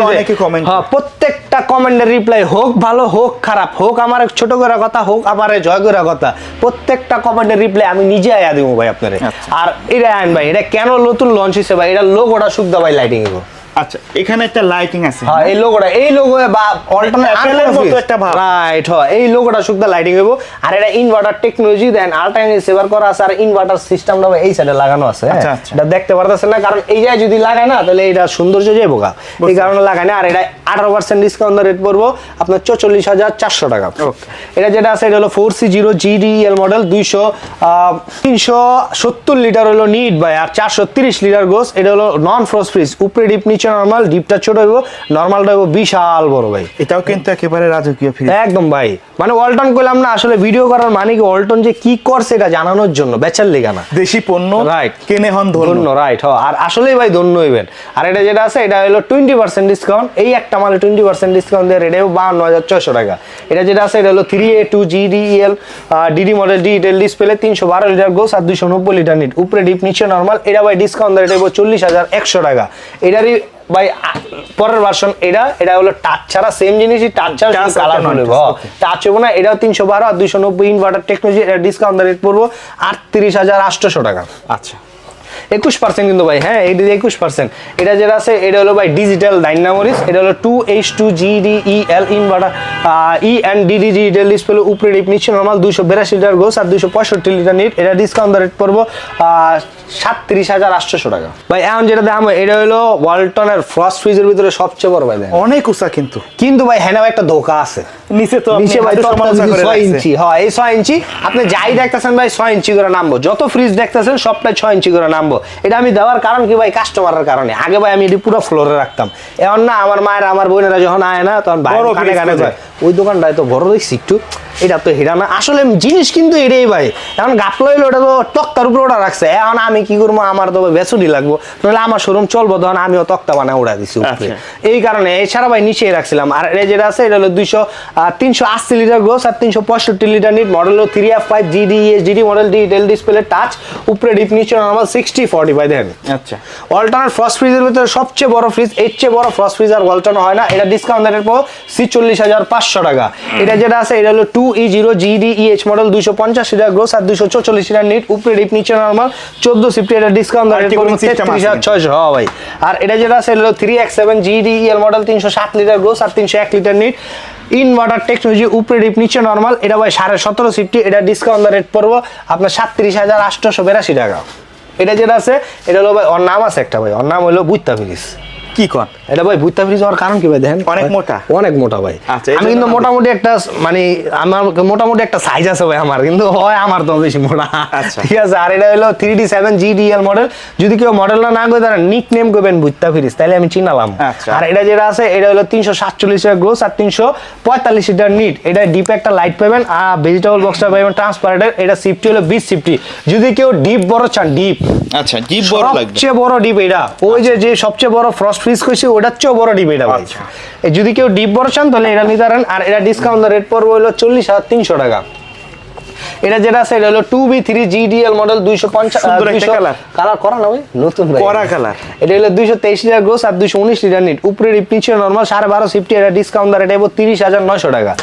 অনেকে হ্যাঁ প্রত্যেকটা কমেন্টের রিপ্লাই হোক ভালো হোক খারাপ হোক আমার ছোট করে কথা হোক আমার জয় করে কথা প্রত্যেকটা কমেন্টের রিপ্লাই আমি নিজে আয়া দিব ভাই আপনারে। আচ্ছা। আর এটা আইন ভাই এটা কেন নতুন লঞ্চ হয়েছে ভাই? এটা লোগোটা সুবিধা ভাই লাইটিং এগো আচ্ছা এখানে একটা লাইটিং আছে হ্যাঁ এই লোগোটা এই লোগো বা অল্টারনেট Apple মতো একটা ভাব। রাইট হয় এই লোগোটা শুদ্ধ লাইটিং হইব। আর এটা inverter technology then alternate saver করা আছে আর ইনভার্টার সিস্টেমটা এই সাইডে লাগানো আছে। এটা দেখতে পারতেছেন না কারণ এই জায়গায় যদি লাগায় না তাহলে এটা সৌন্দর্য যাইব গা এই কারণে লাগায় না আর এটা আঠারো পার্সেন্ট ডিসকাউন্ট রেট পড়ব। আপনার চল্লিশ হাজার চারশো টাকা। এটা যেটা আছে এটা হলো মডেল দুইশো তিনশো সত্তর লিটার হলো নিট ভাই আর চারশো তিরিশ লিটার গোস এটা হলো নন ফ্রস্ট ফ্রিজ উপরে ডিপ নিচে নর্মাল ডিপটা ছোট হইব নর্মালটা হইব বিশাল বড় ভাই। এটাও কিন্তু একেবারে রাজকীয় ফ্রিজ একদম ভাই। মানে ওয়ালটন করলাম না আসলে ভিডিও করার মানে কি ওয়ালটন যে কি করছে এটা জানানোর জন্য বেচার লেগা না। দেশি পণ্য রাইট কেনে হন ধন্য। রাইট রাইট আর আসলেই ভাই ধন্য হইবেন। আর এটা যেটা আছে এটা হলো টোয়েন্টি পার্সেন্ট ডিসকাউন্ট এই একটা মালে টোয়েন্টি পার্সেন্ট ডিসকাউন্ট দিয়ে এটাও বান্ন হাজার ছয়শো টাকা। এটা যেটা আছে এটা হলো three A two G D L DD model digital display তিনশো বারো লিটার গোস আর দুশো নব্বই লিটার নিট। উপরে ডিপ নিচে নর্মাল এটা ভাই ডিসকাউন্ট দিয়ে এটা চল্লিশ হাজার একশো টাকা। এটারই ভাই পরের ভার্সন এটা এটা হলো টাচ ছাড়া সেম জিনিসই টাচ ছাড়া কালার হলো টাচ হব না এটাও তিনশো বারো আর দুশো নব্বই ইনভার্টার টেকনোলজি এটা ডিসকাউন্ট রেট পড়ব আটত্রিশ হাজার আটশোশো টাকা। আচ্ছা। একুশ পার্সেন্ট কিন্তু ভাই হ্যাঁ এটা একুশ পার্সেন্ট এটা যেটা আছে এটা হলো ভাই ডিজিটাল ডাইনামোরিস এটা হলো two H two G D E L inverter E and DD digital display উপরে ডিপ নিচ্ছে নর্মাল দুশো বিরাশি লিটার গোস আর দুশো পঁয়ষট্টি লিটার নিট এটা ডিসকাউন্ট রেট পড়ব সাতত্রিশ হাজার আটশোশো টাকা। ভাই এখন যেটা দাম এটা হলো ওয়ালটনের ফ্রস্ট ফ্রিজের ভিতরে সবচেয়ে বড় ভাই অনেক উঁচা কিন্তু। কিন্তু ভাই হ্যাঁ একটা ধোকা আছে। নিচে তো নিচে ভাই হাতের সমান উঁচা করে ছয় ইঞ্চি হয় এই ছয় ইঞ্চি আপনি যাই দেখতেছেন ভাই ছয় ইঞ্চি করে নামবো। যত ফ্রিজ দেখতেছেন সবটাই ছয় ইঞ্চি করে নামবো। এটা আমি দেওয়ার কারণ কি ভাই? কাস্টমারের কারণে। আগে ভাই আমি এটি পুরো ফ্লোরে রাখতাম। এখন না আমার মায়ের আমার বোনেরা যখন আয় না তখন ভাই কানে কানে ওই দোকানটায় তো বড় দেখছি একটু। এটা তো হিরা না। আসলে জিনিস কিন্তু এটাই ভাই। এখন গাপলো হইল ওটা তো তক্তার উপরে ওটা রাখছে। এখন আমি কি করব? আমার তো বেসুডি লাগবো। নাহলে আমার শোরুম চলবো তখন আমিও তক্তা বানায় উড়া দিছি আচ্ছা। এই কারণে এছাড়া ভাই নিচে রাখছিলাম। আর এটা যেটা আছে এটা হলো দুইশো তিনশো আশি লিটার গ্রোস আর তিনশো পঁয়ষট্টি লিটার নিট মডেল হলো three F five GD S GD model detail display touch উপরে ডিপ নিচে নর্মাল সিক্সটি ফর্টি বাই দেখেন। আচ্ছা। ওয়ালটনের ফ্রস্ট ফ্রিজের ভিতরে সবচেয়ে বড় ফ্রিজ এর চেয়ে বড় ফ্রস্ট ফ্রিজ আর ওয়ালটন হয় না। এটা ডিসকাউন্ট রেটের পর ছিচল্লিশ হাজার পাঁচশো টাকা। এটা যেটা আছে এটা হলো two E zero GD EH model দুইশো পঞ্চাশ লিটার গ্রোস আর দুইশো চল্লিশ লিটার নিট উপরে ডিপ নিচে নর্মাল চোদ্দ সিফটি এটা ডিসকাউন্ট আছে? হাজার ছয়শো হ্যাঁ ভাই। আর এটা যেটা আছে এটা হলো three X seven GD EL model তিনশো সাত লিটার গ্রোস আর তিনশো এক লিটার নিট ইনভার্টার টেকনোলজি উপরে ডিপ নিচে নর্মাল এটা ভাই সাড়ে সতেরো সিফটি এটা ডিসকাউন্ট রেট পড়ব আপনার সাতত্রিশ হাজার আটশোশো বেরাশি টাকা। এটা যেটা আছে এটা হলো ভাই ওর নাম আছে একটা ভাই ওর নাম হলো বুত্তা ফিরিস কি কন? এটা ভাই ফ্রিজ হওয়ার কারণ কি ভাই দেখেন? অনেক মোটা? অনেক মোটা ভাই। আচ্ছা, আমি কিন্তু মোটামুটি একটা মানে আমার মোটামুটি একটা সাইজ আছে ভাই আমার কিন্তু হয় আমার তো বেশি মোটা। আচ্ছা। ঠিক আছে আর এটা হলো three D seven GDL model যদি কেউ মডেল না করে তারা নিক নেম করবেন ফ্রিজ তাহলে আমি চিনালাম। আচ্ছা। আর এটা যেটা আছে এটা হলো তিনশো সাতচল্লিশ গ্রোস আর তিনশো পঁয়তাল্লিশ লিটার নিট। এটা ডিপে একটা লাইট পাবেন আর ভেজিটেবল বক্সটা পাবেন ট্রান্সপারেন্টের এটা সিফটি হলো বিশ সিফটি যদি কেউ ডিপ বড় চান ডিপ আচ্ছা জিপ বড় লাগবে। সবচেয়ে বড় ডিপ এটা। ওই যে যে সবচেয়ে বড় ফ্রস্ট ফ্রিজ কইছে ওটার চেয়েও বড় ডিপ এটা ভাই। আচ্ছা। এই যদি কেউ ডিপ বড় চান তাহলে এটা নিতে পারেন। আর এটা ডিসকাউন্ট রেট পড়বে হলো চল্লিশ হাজার তিনশো টাকা। এটা যেটা আছে এটা হলো two B three GDL model দুইশো পঞ্চাশ। কালার করা না ভাই? নতুন ভাই। করা colour। এটা হলো দুইশো তেইশ লিটার গ্রোস আর দুইশো উনিশ লিটার নিট উপরে ডিপ নিচে নর্মাল সাড়ে বারো সিফটি এটা ডিসকাউন্ট রেট এবো তিরিশ হাজার নয়শো টাকা।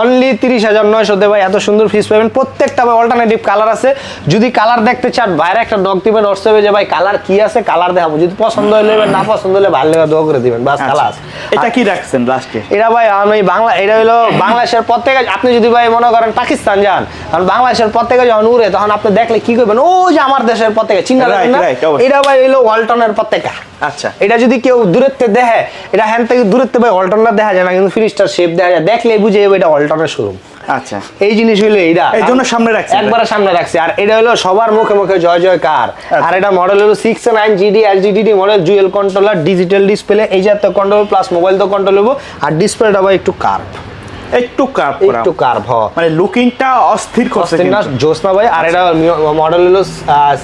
অনলি তিরিশ হাজার নয়শো দেবে এত সুন্দর ফিস পাবেন। প্রত্যেকটা ভাই অল্টারনেটিভ কালার আছে। যদি কালার দেখতে চান বাইরে একটা ডগ দিবেন হোয়াটসঅ্যাপে যে ভাই কালার কি আছে? কালার দেখাবো। যদি পছন্দ হলে না পছন্দ হলে ভালো লেগে দোয়া করে দিবেন। বাস কালার আচ্ছা। এটা কি রাখছেন লাস্টে এটা ভাই আমি বাংলা এটা হলো বাংলাদেশের প্রত্যেক আপনি যদি ভাই মনে করেন পাকিস্তান যান কারণ বাংলাদেশের প্রত্যেকে যখন উড়ে তখন আপনি দেখলে কি করবেন? ও যে আমার দেশের প্রত্যেকে চিন্তা করেন না? এটা ভাই হলো ওয়ালটনের প্রত্যেকা। আচ্ছা। এটা যদি কেউ দূরত্বে দেখে এটা হ্যান থেকে দূরত্বে ভাই অল্টনটা দেখা যায় না কিন্তু ফ্রিজটার শেপ দেখা যায়। দেখলে বুঝে যাবে এটা অল্টনের শোরুম আচ্ছা। এই জিনিস হইল এইটা। এই জন্য সামনে রাখছে এটা। একবারে সামনে রাখছে। আর এটা হলো সবার মুখে মুখে জয় জয় কার আর এটা মডেল হলো six nine GD LGD model dual controller digital display এই জাতীয় কন্ট্রোল প্লাস মোবাইল তো কন্ট্রোল হব। আর ডিসপ্লেটা আবার একটু কার্ভ একটু কাপ করা। একটু কার্ভ মানে লুকিংটা অস্থির করছে না। জোসনা ভাই আর এটা মডেল হলো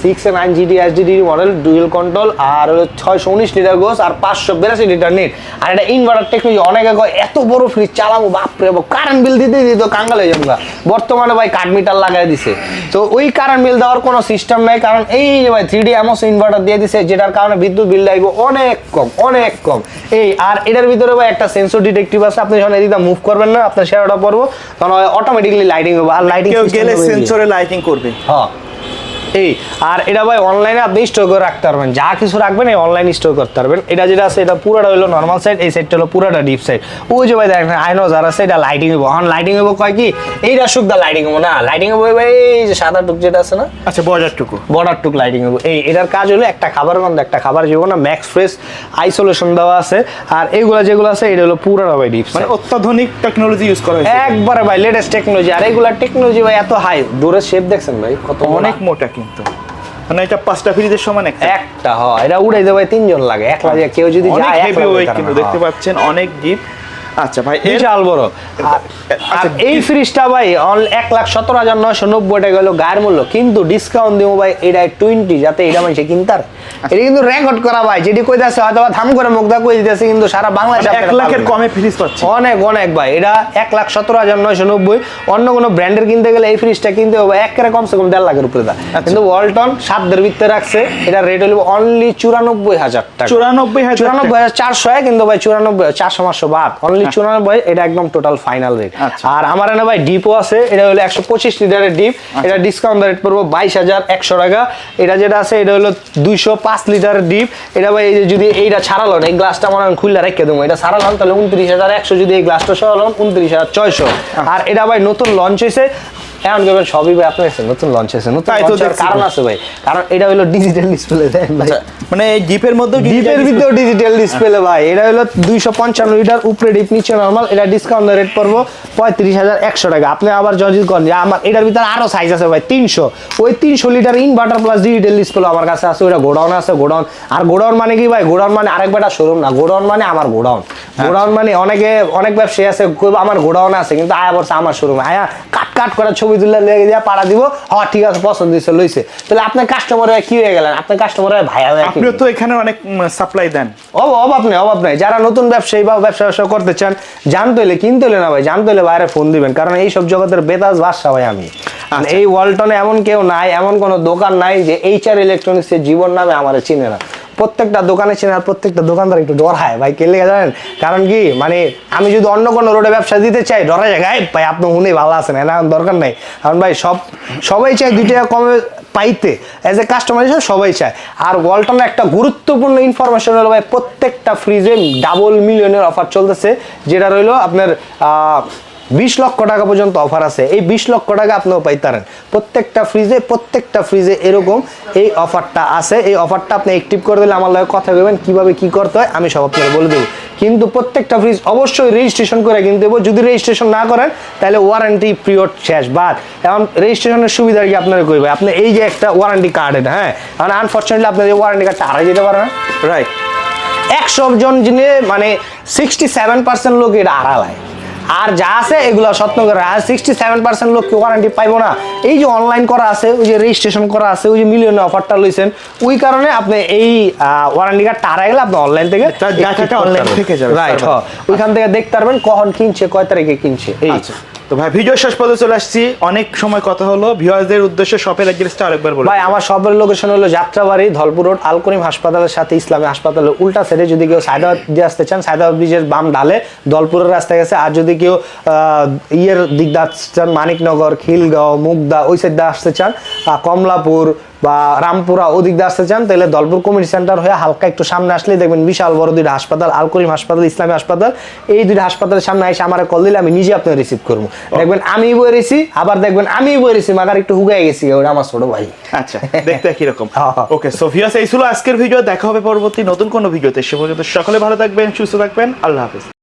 six nine GD SDD model dual control আর হলো ছয়শো উনিশ লিটার গোস আর পাঁচশো বিরাশি লিটার নিট আর এটা ইনভার্টার টেকনোলজি অনেকে কয় এত বড় ফ্রিজ চালাবো বাপরে বাপ কারেন্ট বিল দিতে দিত কাঙ্গাল হয়ে যাব বর্তমানে ভাই কাঠ মিটার লাগাই দিছে। তো ওই কারেন্ট বিল দেওয়ার কোনো সিস্টেম নাই কারণ এই যে ভাই থ্রি ডি এমস ইনভার্টার দিয়ে দিছে যেটার কারণে বিদ্যুৎ বিল লাগবে অনেক কম অনেক কম। এই আর এটার ভিতরে ভাই একটা সেন্সর ডিটেকটিভ আছে আপনি যখন এদিকে মুভ করবেন না আপনার শেয়ারটা পড়ব তখন অটোমেটিকলি লাইটিং হবে আর লাইটিং কেউ গেলে সেন্সরে লাইটিং করবে। হ্যাঁ। এই আর এটা ভাই অনলাইনে আপনি স্টোর করে রাখতে পারবেন। যা কিছু রাখবেন এই অনলাইন স্টোর করতে পারবেন। এটা যেটা আছে এটা পুরোটা হলো নর্মাল সাইড এই সাইডটা হলো পুরোটা ডিপ সাইড ওই যে ভাই দেখেন আইনো যারা আছে এটা লাইটিং হব এখন লাইটিং হব কয় কি? এইটা সুখদা লাইটিং হব না। লাইটিং হব ভাই এই যে সাদা টুক যেটা আছে না? আচ্ছা বজারটুকু বর্ডার টুক লাইটিং হব এই এটার কাজ হলো একটা খাবার গন্ধ একটা খাবার যাব না ম্যাক্স ফ্রেশ আইসোলেশন দেওয়া আছে। আর এইগুলো যেগুলো আছে এটা হলো পুরোটা ভাই ডিপ মানে অত্যাধুনিক টেকনোলজি ইউজ করা হয়েছে। একবারে ভাই লেটেস্ট টেকনোলজি আর এইগুলা টেকনোলজি ভাই এত হাই ডোরের শেপ দেখছেন ভাই কত অনেক মোটা। কিন্তু। মানে এটা পাঁচটা ফ্রিজের সমান একটা। একটা হয়। এটা উড়াই দেবে তিনজন লাগে। এক লাগে কেউ যদি অনেক যায় হেভি ওয়েট কিন্তু দেখতে পাচ্ছেন অনেক ডিপ আচ্ছা ভাই বিশাল বড়। আর- আচ্ছা, এই ফ্রিজটা ভাই এক লাখ সতেরো হাজার নয়শো নব্বই টাকা হলো গায়ের মূল্য। কিন্তু ডিসকাউন্ট দিব ভাই এটা টোয়েন্টি যাতে এটা মানুষে কিনতার এটা কিন্তু রেকর্ড করা ভাই যেটি কইতাছে হয়তো বা ধাম করে দা কই দিতেছে কিন্তু সারা বাংলাদেশে মানে এক লাখের কমে ফ্রিজ পাচ্ছি। অনেক অনেক ভাই এটা এক লাখ সতেরো হাজার নয়শো নব্বই। অন্য কোনো ব্র্যান্ডের কিনতে গেলে এই ফ্রিজটা কিনতে হবে এক কেরে কমসে কম দেড় লাখের উপরে দা আচ্ছা। কিন্তু ওয়ালটন সাতদের ভিতরে রাখছে এটা রেট হলো অনলি চুরানব্বই হাজার টাকা। চুরানব্বই হাজার চুরানব্বই হাজার চারশো কিন্তু ভাই চুরানব্বই চারশো পাঁচশো বাদ। অনলি চুরানব্বই এটা একদম টোটাল ফাইনাল রেট আচ্ছা। আর আমার এনে ভাই ডিপও আছে এটা হলো একশো পঁচিশ লিটারের ডিপ এটা ডিসকাউন্ট রেট পড়ব বাইশ হাজার একশো টাকা। এটা যেটা আছে এটা হলো দুইশো পাঁচ লিটার ডিপ এটা ভাই এই যে যদি এইটা ছাড়ালো এই গ্লাসটা মনে হয় খুললে রেখে দেবো। এটা ছাড়ালাম তাহলে উনত্রিশ হাজার একশো যদি এই গ্লাসটা সরালাম উনত্রিশ হাজার ছয়শো। আর এটা ভাই নতুন লঞ্চ হয়েছে এখন কেবল সবই ভাই আপনার কাছে নতুন লঞ্চ হয়েছে নতুন কারণ আছে ভাই। কারণ এটা হলো ডিজিটাল ডিসপ্লে দেন ভাই। মানে জিপের ডিপের ভিতরেও ডিজিটাল ডিসপ্লে ভাই। এটা হলো দুইশো পঞ্চান্ন লিটার উপরে ডিপ নিচে নর্মাল এটা ডিসকাউন্ট রেট পড়ব পঁয়ত্রিশ হাজার একশো টাকা। আপনি আবার যদি করেন যে আমার এটার ভিতরে আরও সাইজ আছে ভাই তিনশো। ওই তিনশো litre inverter plus digital display আমার কাছে আছে। ওটা গোডাউন আছে গোডাউন আর গোডাউন মানে কি ভাই? গোডাউন মানে আরেকবারটা শোরুম না। গোডাউন মানে আমার গোডাউন গোডাউন মানে অনেকে অনেক ব্যবসায়ী আছে আমার গোডাউন আছে কিন্তু আয়া বলছে আমার শোরুম আয়া কাট করে ছবি তুলে লেগে দিয়ে পাড়া দিব। হ্যাঁ ঠিক আছে পছন্দ হয়েছে লইছে। তাহলে আপনার কাস্টমার কি হয়ে গেলেন? আপনার কাস্টমার ভাইয়া হয়ে কি আপনিও তো এখানে অনেক সাপ্লাই দেন। অব- অভাব নেই অভাব নেই যারা নতুন ব্যবসায়ী বা ব্যবসা ব্যবসা করতে চান জানতে হলে কিনতে হলে না ভাই জানতে হলে বাইরে ফোন দিবেন। কারণ এই সব জগতের বেতাজ বাদশা ভাই আমি। মানে এই ওয়ালটনে এমন কেউ নাই এমন কোনো দোকান নাই যে এইচ আর ইলেকট্রনিক্স জীবন নামে আমার চিনে না। প্রত্যেকটা দোকানে চেনে আর প্রত্যেকটা দোকানদার একটু ডর হয়। ভাই কেলে জানেন? কারণ কি মানে আমি যদি অন্য কোনো রোডে ব্যবসা দিতে চাই, ডরা যায়, "এই ভাই, আপনি শুনে ভালো আছেন না দরকার নাই। কারণ ভাই, সব, সবাই চায় দুই টাকা কমে পাইতে। অ্যাজ এ কাস্টমার হিসেবে সবাই চায়। আর ওয়ালটনে একটা গুরুত্বপূর্ণ ইনফরমেশন হলো ভাই, প্রত্যেকটা ফ্রিজে ডাবল মিলিয়নের অফার চলতেছে, যেটা রইল আপনার বিশ লক্ষ টাকা পর্যন্ত অফার আছে। এই বিশ লক্ষ টাকা আপনিও পাইতারেন প্রত্যেকটা ফ্রিজে প্রত্যেকটা ফ্রিজে এরকম এই অফারটা আছে। এই অফারটা আপনি অ্যাক্টিভ করে দিলে আমার লাগে কথা বলবেন কীভাবে কি করতে হয় আমি সব আপনাকে বলে দেবো। কিন্তু প্রত্যেকটা ফ্রিজ অবশ্যই রেজিস্ট্রেশন করে কিনতে দেবো যদি রেজিস্ট্রেশন না করেন তাহলে ওয়ারেন্টি পিরিয়ড শেষ। বাদ। এখন রেজিস্ট্রেশনের সুবিধা কি আপনারা কইবে আপনি এই যে একটা ওয়ারেন্টি কার্ড এটা হ্যাঁ? কারণ আনফর্চুনেটলি আপনার এই ওয়ারেন্টি কার্ডটা হারাই যেতে পারে না। রাইট একশো জন জিনে মানে সিক্সটি সেভেন পার্সেন্ট লোক এটা আড়ালায় আর যা আছে এগুলো সত্য করে আর সিক্সটি সেভেন পার্সেন্ট লোক ওয়ারেন্টি পাইবো না। এই যে অনলাইন করা আছে ওই যে রেজিস্ট্রেশন করা আছে ওই যে মিলিয়ন অফারটা লইছেন ওই কারণে আপনি এই ওয়ারেন্টি কার্ডটা হারাই গেলে আপনি অনলাইন থেকে অনলাইন থেকে যাবে, রাইট server। ওইখান থেকে দেখতে পারবেন কখন কিনছে কয় তারিখে কিনছে। এই আচ্ছা। তো ভাই ভিডিও শেষ পর্যন্ত চলে আসছি। অনেক সময় কথা হলো। ভিউয়ারদের উদ্দেশ্যে শপের অ্যাড্রেসটা আরেকবার বলো ভাই, আমার সবের লোকেশন হলো যাত্রাবাড়ি, ধলপুর রোড, আলকরিম হাসপাতালের সাথে ইসলামী হাসপাতালের উল্টা সাইডে যদি কেউ সায়দাবাদ দিয়ে আসতে চান, সায়দাবাদ ব্রিজের বাম ডালে ধলপুরের রাস্তায় গেছে। আর যদি কেউ ইয়ের দিক দিয়ে আসতে চান, মানিকনগর, খিলগাঁও, মুগদা, ওই সাইড দিয়ে আসতে চান কমলাপুর বা রামপুরা ওদিক দিয়ে আসতে চান তাহলে দলপুর কমিটি সেন্টার হয়ে হালকা একটু সামনে আসলেই দেখবেন বিশাল বড় দুইটা হাসপাতাল আলকরিম হাসপাতাল ইসলামী হাসপাতাল। এই দুইটা হাসপাতালের সামনে এসে আমার কল দিলে আমি নিজে আপনাকে রিসিভ করব। দেখবেন আমি বই রেছি আবার দেখবেন আমি বই রেছি মাগার একটু হুগাই গেছি ওটা আমার ছোট ভাই। আচ্ছা দেখতে কীরকম হ্যাঁ। ওকে সো ভিউয়ার্স এই ছিল আজকের ভিডিও দেখা হবে পরবর্তী নতুন কোনো ভিডিওতে সে পর্যন্ত সকলে ভালো থাকবেন সুস্থ থাকবেন আল্লাহ হাফেজ।